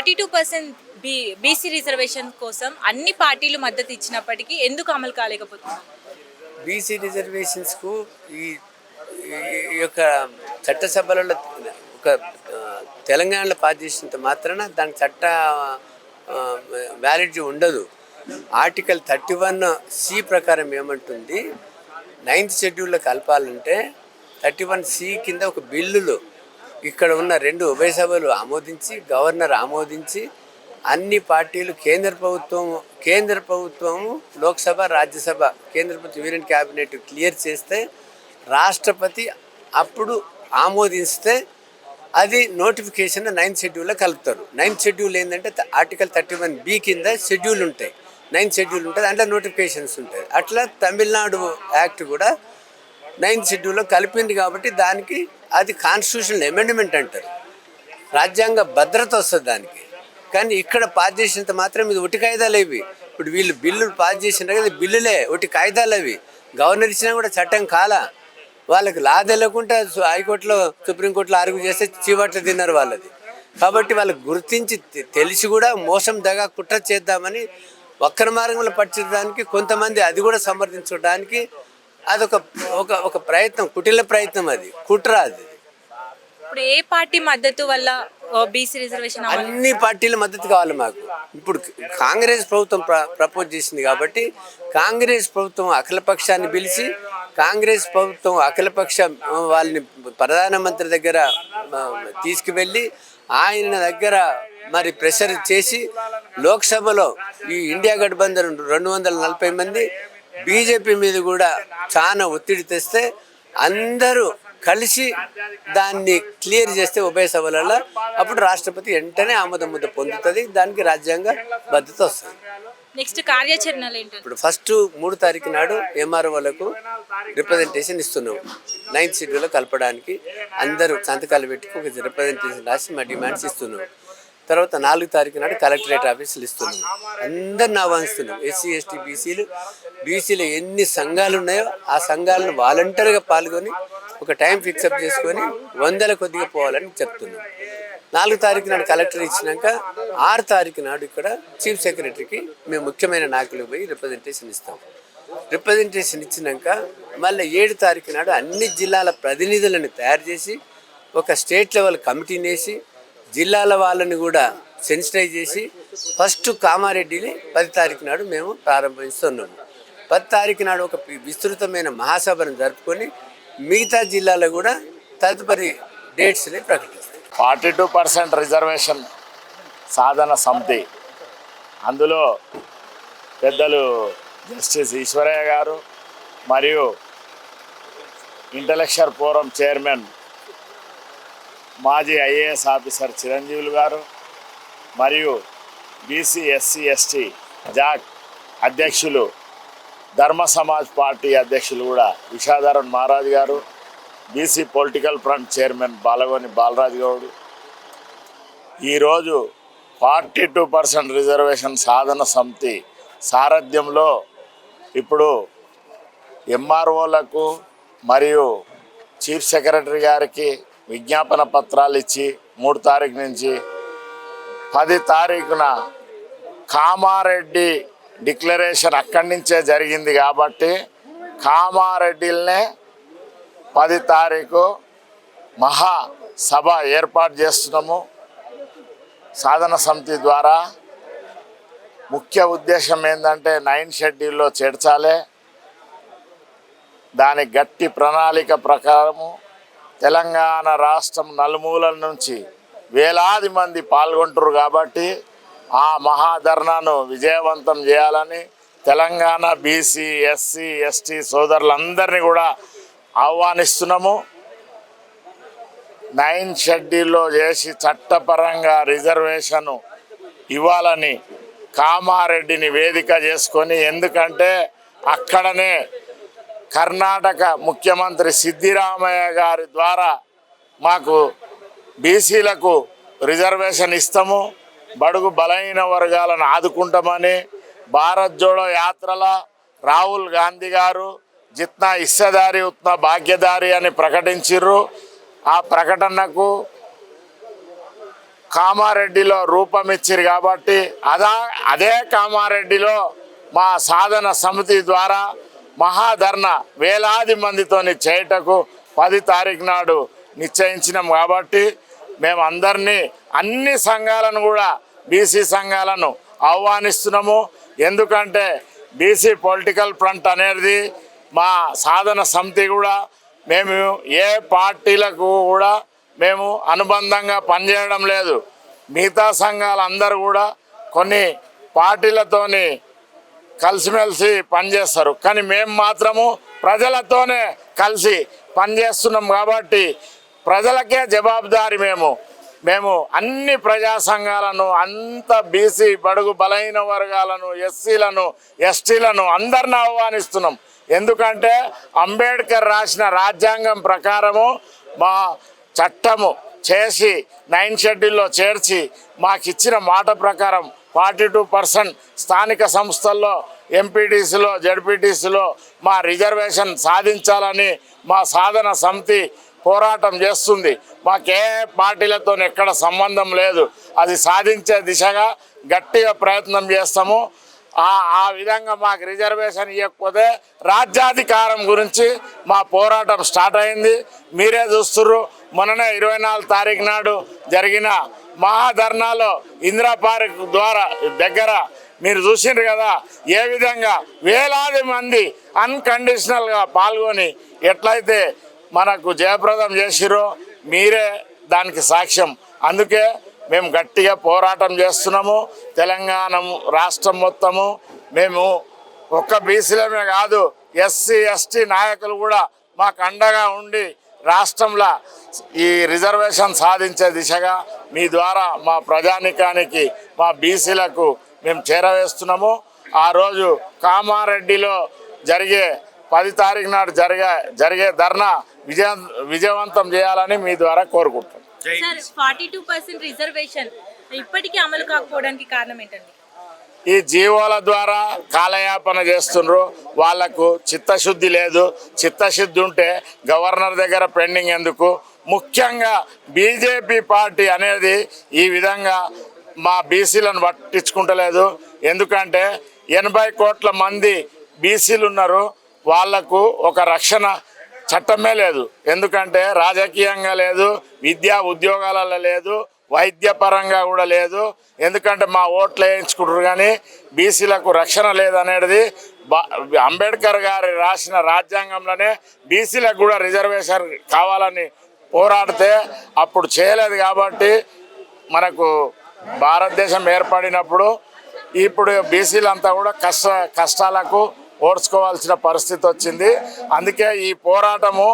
Forty two percent B BC reservation కోసం అన్ని పార్టీలు మద్దతు ఇచ్చినప్పటికీ ఎందుకు అమలు కాలేకపోతున్నారు? బీసీ రిజర్వేషన్స్కు ఈ ఈ యొక్క చట్టసభలలో ఒక తెలంగాణలో పాస్ చేసినంత మాత్రాన దాని చట్ట వ్యాలిడిటీ ఉండదు. ఆర్టికల్ థర్టీ వన్ సి ప్రకారం ఏమంటుంది? నైన్త్ షెడ్యూల్లో కలపాలంటే థర్టీ వన్ సి కింద ఒక బిల్లులో ఇక్కడ ఉన్న రెండు ఉభయ సభలు ఆమోదించి గవర్నర్ ఆమోదించి అన్ని పార్టీలు కేంద్ర ప్రభుత్వం కేంద్ర ప్రభుత్వము లోక్సభ రాజ్యసభ కేంద్ర ప్రభుత్వం యూనియన్ క్యాబినెట్ క్లియర్ చేస్తే రాష్ట్రపతి అప్పుడు ఆమోదిస్తే అది నోటిఫికేషన్ నైన్త్ షెడ్యూల్లో కలుపుతారు. నైన్త్ షెడ్యూల్ ఏంటంటే ఆర్టికల్ థర్టీ వన్ బి కింద షెడ్యూల్ ఉంటాయి. నైన్త్ షెడ్యూల్ ఉంటుంది అందులో నోటిఫికేషన్స్ ఉంటాయి. అట్లా తమిళనాడు యాక్ట్ కూడా నైన్త్ షెడ్యూల్లో కలిపింది కాబట్టి దానికి అది కాన్స్టిట్యూషనల్ అమెండ్మెంట్ అంటారు. రాజ్యాంగ భద్రత వస్తుంది దానికి. కానీ ఇక్కడ పాస్ చేసినంత మాత్రం ఇది ఒట్టి కాయిదాలు ఇవి ఇప్పుడు వీళ్ళు బిల్లులు పాస్ చేసినారు కదా బిల్లులే ఒట్టి కాయిదాలు అవి. గవర్నర్ ఇచ్చినా కూడా చట్టం కాలా. వాళ్ళకి లా తెలియకుండా హైకోర్టులో సుప్రీంకోర్టులో ఆర్గ్యూ చేస్తే చీవట్లు తిన్నారు వాళ్ళది. కాబట్టి వాళ్ళకి గుర్తించి తెలిసి కూడా మోసం దగా కుట్ర చేద్దామని వక్ర మార్గంలో పట్టించడానికి కొంతమంది అది కూడా సమర్థించడానికి అదొక ఒక ఒక ప్రయత్నం కుటిల ప్రయత్నం అది. కుట్ర అది. ఇప్పుడు ఏ పార్టీ మద్దతు వల్ల బీసీ రిజర్వేషన్ అన్ని పార్టీల మద్దతు కావాలి మాకు. ఇప్పుడు కాంగ్రెస్ ప్రభుత్వం ప్ర ప్రపోజ్ చేసింది కాబట్టి కాంగ్రెస్ ప్రభుత్వం అఖిలపక్షాన్ని పిలిచి కాంగ్రెస్ ప్రభుత్వం అఖిలపక్ష ఆ, వాళ్ళని ప్రధానమంత్రి దగ్గర ఆ, తీసుకువెళ్ళి ఆయన దగ్గర మరి ప్రెషర్ చేసి లోక్సభలో ఈ ఇండియా గఠబంధన్ రెండు వందల నలభై మంది బీజేపీ మీద కూడా చాలా ఒత్తిడి తెస్తే అందరూ కలిసి దాన్ని క్లియర్ చేస్తే ఉభయ సభలలో అప్పుడు రాష్ట్రపతి వెంటనే ఆమోద ముద్ద పొందుతుంది. దానికి రాజ్యాంగ భద్రత వస్తుంది. నెక్స్ట్ కార్యాచరణలు ఇప్పుడు ఫస్ట్ మూడు తారీఖు నాడు ఎంఆర్ఓలకు రిప్రజెంటేషన్ ఇస్తున్నాం. నైన్త్ షెడ్యూల్లో కలపడానికి అందరూ సంతకాలు పెట్టి ఒక రిప్రజెంటేషన్ రాసి మా డిమాండ్స్ ఇస్తున్నాం. తర్వాత నాలుగు తారీఖు నాడు కలెక్టరేట్ ఆఫీసులు ఇస్తున్నాం. అందరిని ఆహ్వానిస్తున్నాం. ఎస్సీ ఎస్టీ బీసీలు బీసీలు ఎన్ని సంఘాలు ఉన్నాయో ఆ సంఘాలను వాలంటరీగా పాల్గొని ఒక టైం ఫిక్సప్ చేసుకొని వందల కొద్దిగా పోవాలని చెప్తున్నాం. నాలుగు తారీఖు నాడు కలెక్టర్ ఇచ్చినాక ఆరు తారీఖు నాడు ఇక్కడ చీఫ్ సెక్రటరీకి మేము ముఖ్యమైన నాయకులకు పోయి రిప్రజెంటేషన్ ఇస్తాం. రిప్రజెంటేషన్ ఇచ్చినాక మళ్ళీ ఏడు తారీఖు నాడు అన్ని జిల్లాల ప్రతినిధులను తయారు చేసి ఒక స్టేట్ లెవెల్ కమిటీని వేసి జిల్లాల వాళ్ళని కూడా సెన్సిటైజ్ చేసి ఫస్ట్ కామారెడ్డిని పది తారీఖు నాడు మేము ప్రారంభిస్తున్నాము. పది తారీఖు నాడు ఒక విస్తృతమైన మహాసభను జరుపుకొని మిగతా జిల్లాలో కూడా తదుపరి డేట్స్ని ప్రకటిస్తాం. ఫార్టీ టూ పర్సెంట్ రిజర్వేషన్ సాధన సమితి. అందులో పెద్దలు జస్టిస్ ఈశ్వరయ్య గారు మరియు ఇంటలెక్చువల్ ఫోరం చైర్మన్ మాజీ ఐఏఎస్ ఆఫీసర్ చిరంజీవులు గారు మరియు బీసీ ఎస్సీ ఎస్టీ జాక్ అధ్యక్షులు ధర్మ సమాజ్ పార్టీ అధ్యక్షులు కూడా Vishadharan Maharaj garu BC political front chairman Balagoni Balaraj Goud. ఈరోజు ఫార్టీ టూ పర్సెంట్ రిజర్వేషన్ సాధన సమితి సారథ్యంలో ఇప్పుడు ఎంఆర్ఓలకు మరియు చీఫ్ సెక్రటరీ గారికి విజ్ఞాపన పత్రాలు ఇచ్చి మూడు తారీఖు నుంచి పది తారీఖున కామారెడ్డి డిక్లరేషన్ అక్కడి నుంచే జరిగింది కాబట్టి కామారెడ్డిలనే పది తారీఖు మహా సభ ఏర్పాటు చేస్తున్నాము. సాధన సమితి ద్వారా ముఖ్య ఉద్దేశం ఏంటంటే నైన్ షెడ్యూల్లో చేర్చాలి. దాని గట్టి ప్రణాళిక ప్రకారము తెలంగాణ రాష్ట్రం నలుమూలల నుంచి వేలాది మంది పాల్గొంటారు కాబట్టి ఆ మహాధర్నాను విజయవంతం చేయాలని తెలంగాణ బీసీ ఎస్సీ ఎస్టీ సోదరులందరినీ కూడా ఆహ్వానిస్తున్నాము. నైన్ షెడ్యూల్లో చేసి చట్టపరంగా రిజర్వేషన్ ఇవ్వాలని కామారెడ్డిని వేదిక చేసుకొని ఎందుకంటే అక్కడనే కర్ణాటక ముఖ్యమంత్రి సిద్ధిరామయ్య గారి ద్వారా మాకు బీసీలకు రిజర్వేషన్ ఇస్తాము బడుగు బలహీన వర్గాలను ఆదుకుంటామని భారత్ జోడో యాత్రల రాహుల్ గాంధీ గారు జిత్నా ఇస్సదారి ఉత్నా భాగ్యదారి అని ప్రకటించిర్రు. ఆ ప్రకటనకు కామారెడ్డిలో రూపమిచ్చిరు కాబట్టి అదా అదే కామారెడ్డిలో మా సాధన సమితి ద్వారా మహాధర్ణ వేలాది మందితోని చేయటకు పది తారీఖు నాడు నిశ్చయించినాం కాబట్టి మేము అందరినీ అన్ని సంఘాలను కూడా బీసీ సంఘాలను ఆహ్వానిస్తున్నాము. ఎందుకంటే బీసీ పొలిటికల్ ఫ్రంట్ అనేది మా సాధన సమితి కూడా మేము ఏ పార్టీలకు కూడా మేము అనుబంధంగా పనిచేయడం లేదు. మిగతా సంఘాలు అందరూ కూడా కొన్ని పార్టీలతోని కలిసిమెలిసి పనిచేస్తారు. కానీ మేము మాత్రము ప్రజలతోనే కలిసి పనిచేస్తున్నాం కాబట్టి ప్రజలకే జవాబుదారి మేము. మేము అన్ని ప్రజా సంఘాలను అంత బీసీ బడుగు బలహీన వర్గాలను ఎస్సీలను ఎస్టీలను అందరిని ఆహ్వానిస్తున్నాం. ఎందుకంటే అంబేద్కర్ రాసిన రాజ్యాంగం ప్రకారము మా చట్టము చేసి నైన్ షెడ్యూల్లో చేర్చి మాకు ఇచ్చిన మాట ప్రకారం ఫార్టీ టూ పర్సెంట్ స్థానిక సంస్థల్లో ఎంపీటీసీలో జడ్పీటీసీలో మా రిజర్వేషన్ సాధించాలని మా సాధన సమితి పోరాటం చేస్తుంది. మాకే పార్టీలతో ఎక్కడ సంబంధం లేదు. అది సాధించే దిశగా గట్టిగా ప్రయత్నం చేస్తాము. ఆ ఆ విధంగా మాకు రిజర్వేషన్ ఇవ్వకపోతే రాజ్యాధికారం గురించి మా పోరాటం స్టార్ట్ అయింది. మీరే చూస్తుర్రు. మొన్ననే ఇరవై నాలుగు తారీఖు నాడు జరిగిన మహాధర్నాలో ఇందిరా పార్క్ ద్వారా దగ్గర మీరు చూసిండ్రు కదా ఏ విధంగా వేలాది మంది అన్కండిషనల్గా పాల్గొని ఎట్లయితే మనకు జయప్రదం చేసిరో మీరే దానికి సాక్ష్యం. అందుకే మేము గట్టిగా పోరాటం చేస్తున్నాము. తెలంగాణ రాష్ట్రం మొత్తము మేము ఒక్క బీసీలమే కాదు ఎస్సీ ఎస్టీ నాయకులు కూడా మాకు అండగా ఉండి రాష్ట్రంలో ఈ రిజర్వేషన్ సాధించే దిశగా మీ ద్వారా మా ప్రజానికానికి మా బీసీలకు మేము చేరవేస్తున్నాము. ఆ రోజు కామారెడ్డిలో జరిగే పది తారీఖు నాడు జరిగే జరిగే ధర్నా విజయ విజయవంతం చేయాలని మీ ద్వారా కోరుకుంటున్నాం. ఇప్పటికీ అమలు కాకపోవడానికి కారణం ఏంటండి? ఈ జీవోల ద్వారా కాలయాపన చేస్తుండ్రు. వాళ్ళకు చిత్తశుద్ధి లేదు. చిత్తశుద్ధి ఉంటే గవర్నర్ దగ్గర పెండింగ్ ఎందుకు? ముఖ్యంగా బీజేపీ పార్టీ అనేది ఈ విధంగా మా బీసీలను పట్టించుకుంటలేదు. ఎందుకంటే ఎనభై కోట్ల మంది బీసీలు ఉన్నారు. వాళ్ళకు ఒక రక్షణ చట్టమే లేదు. ఎందుకంటే రాజకీయంగా లేదు విద్యా ఉద్యోగాలలో లేదు వైద్యపరంగా కూడా లేదు. ఎందుకంటే మా ఓట్లు వేయించుకుంటారు కానీ బీసీలకు రక్షణ లేదనేది బా అంబేద్కర్ గారు రాసిన రాజ్యాంగంలోనే బీసీలకు కూడా రిజర్వేషన్ కావాలని పోరాడితే అప్పుడు చేయలేదు కాబట్టి మనకు భారతదేశం ఏర్పడినప్పుడు ఇప్పుడు బీసీలంతా కూడా కష్ట కష్టాలకు ఓడ్చుకోవాల్సిన పరిస్థితి వచ్చింది. అందుకే ఈ పోరాటము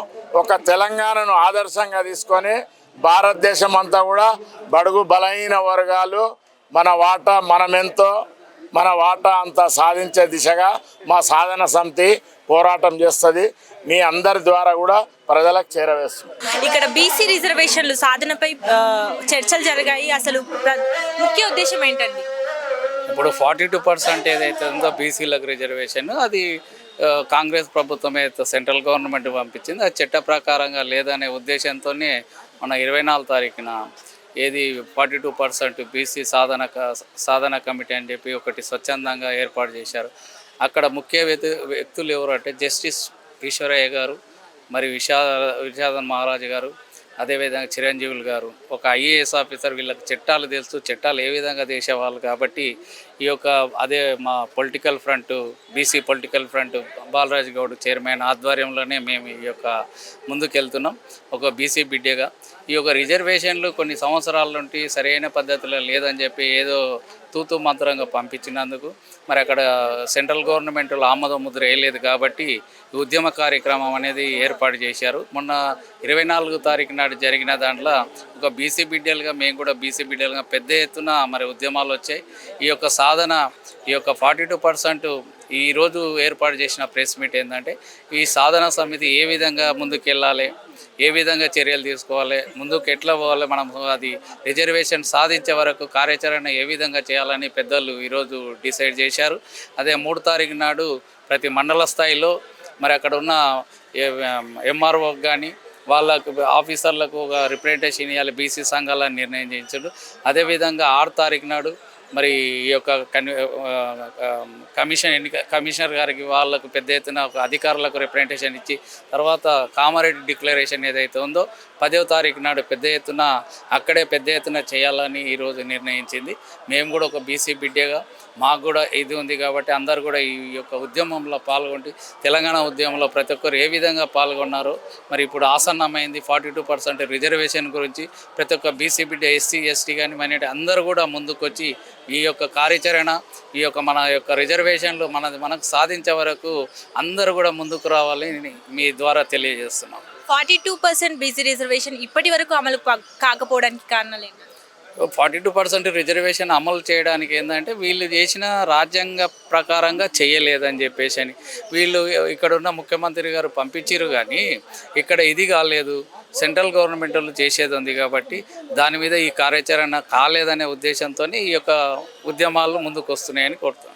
ఒక తెలంగాణను ఆదర్శంగా తీసుకొని భారతదేశం అంతా కూడా బడుగు బలహీన వర్గాలు మన వాటా మనమెంతో మన వాటా అంతా సాధించే దిశగా మా సాధన సమితి పోరాటం చేస్తుంది. మీ అందరి ద్వారా కూడా ప్రజలకు చేరవేస్తుంది. ఇక్కడ బీసీ రిజర్వేషన్లు సాధనపై చర్చలు జరిగాయి. అసలు ముఖ్య ఉద్దేశం ఏంటండి? ఇప్పుడు ఫార్టీ టూ పర్సెంట్ ఏదైతే ఉందో బీసీలకు రిజర్వేషన్ అది కాంగ్రెస్ ప్రభుత్వం అయితే సెంట్రల్ గవర్నమెంట్ పంపించింది. అది చట్ట ప్రకారంగా లేదనే ఉద్దేశంతోనే మన ఇరవై నాలుగు తారీఖున ఏది ఫార్టీ టూ పర్సెంట్ బీసీ సాధన క- సాధన కమిటీ అని చెప్పి ఒకటి స్వచ్ఛందంగా ఏర్పాటు చేశారు. అక్కడ ముఖ్య వ్యక్తి వ్యక్తులు ఎవరు అంటే జస్టిస్ ఈశ్వరయ్య గారు మరి విషా విషాదన్ మహారాజు గారు అదేవిధంగా చిరంజీవులు గారు ఒక ఐఏఎస్ ఆఫీసర్ వీళ్ళకి చట్టాలు తెలుసు చట్టాలు ఏ విధంగా చేసేవాళ్ళు కాబట్టి ఈ యొక్క అదే మా political front BC political front Balaraju Goud chairman ఆధ్వర్యంలోనే మేము ఈ యొక్క ముందుకెళ్తున్నాం. ఒక బీసీ బిడ్డగా ఈ యొక్క రిజర్వేషన్లు కొన్ని సంవత్సరాల నుండి సరైన పద్ధతిలో లేదని చెప్పి ఏదో తూతు మంత్రంగా పంపించినందుకు మరి అక్కడ సెంట్రల్ గవర్నమెంట్లో ఆమోద ముద్ర వేయలేదు కాబట్టి ఈ ఉద్యమ కార్యక్రమం అనేది ఏర్పాటు చేశారు. మొన్న ఇరవై నాలుగు తారీఖు నాడు జరిగిన దాంట్లో ఒక బీసీ బిడ్డలుగా మేము కూడా బీసీ బిడ్డలుగా పెద్ద ఎత్తున మరి ఉద్యమాలు వచ్చాయి. ఈ యొక్క సాధన ఈ యొక్క ఫార్టీ టూ పర్సెంట్ ఈరోజు ఏర్పాటు చేసిన ప్రెస్ మీట్ ఏంటంటే ఈ సాధన సమితి ఏ విధంగా ముందుకెళ్ళాలి ఏ విధంగా చర్యలు తీసుకోవాలి ముందుకు ఎట్లా పోవాలి మనం అది రిజర్వేషన్ సాధించే వరకు కార్యాచరణ ఏ విధంగా చేయాలని పెద్దలు ఈరోజు డిసైడ్ చేశారు. అదే మూడు తారీఖు నాడు ప్రతి మండల స్థాయిలో మరి అక్కడ ఉన్న ఎంఆర్ఓకి కానీ వాళ్ళకు ఆఫీసర్లకు ఒక రిప్రజెంటేషన్ ఇవ్వాలి బీసీ సంఘాలను నిర్ణయం చేయించాడు అదేవిధంగా ఆరు తారీఖు నాడు మరి ఈ యొక్క కమిషన్ ఎన్నిక కమిషనర్ గారికి వాళ్ళకు పెద్ద ఎత్తున ఒక అధికారులకు రిప్రజెంటేషన్ ఇచ్చి తర్వాత కామారెడ్డి డిక్లరేషన్ ఏదైతే ఉందో పదవ తారీఖు నాడు పెద్ద ఎత్తున అక్కడే పెద్ద ఎత్తున చేయాలని ఈరోజు నిర్ణయించింది. మేము కూడా ఒక బీసీ బిడ్డగా మాకు కూడా ఇది ఉంది కాబట్టి అందరు కూడా ఈ యొక్క ఉద్యమంలో పాల్గొండి. తెలంగాణ ఉద్యమంలో ప్రతి ఒక్కరు ఏ విధంగా పాల్గొన్నారో మరి ఇప్పుడు ఆసన్నమైంది. ఫార్టీ టూ పర్సెంట్ రిజర్వేషన్ గురించి ప్రతి ఒక్క బీసీ బిడ్డ ఎస్సీ ఎస్టీ కానీ మైనార్టీ అందరూ కూడా ముందుకొచ్చి ఈ యొక్క కార్యాచరణ ఈ యొక్క మన యొక్క రిజర్వేషన్లు మన మనకు సాధించే వరకు అందరూ కూడా ముందుకు రావాలని మీ ద్వారా తెలియజేస్తున్నాం. Forty two percent BC reservation ఇప్పటి వరకు అమలు పా- కాకపోవడానికి కారణాలు ఏంటి? ఫార్టీ టూ పర్సెంట్ రిజర్వేషన్ అమలు చేయడానికి ఏంటంటే వీళ్ళు చేసిన రాజ్యాంగ ప్రకారంగా చేయలేదని చెప్పేసి అని. వీళ్ళు ఇక్కడ ఉన్న ముఖ్యమంత్రి గారు పంపించారు కానీ ఇక్కడ ఇది కాలేదు. సెంట్రల్ గవర్నమెంట్ వాళ్ళు చేసేది ఉంది కాబట్టి దాని మీద ఈ కార్యాచరణ కాలేదనే ఉద్దేశంతో ఈ యొక్క ఉద్యమాలు ముందుకు వస్తున్నాయని కోరుతున్నాను.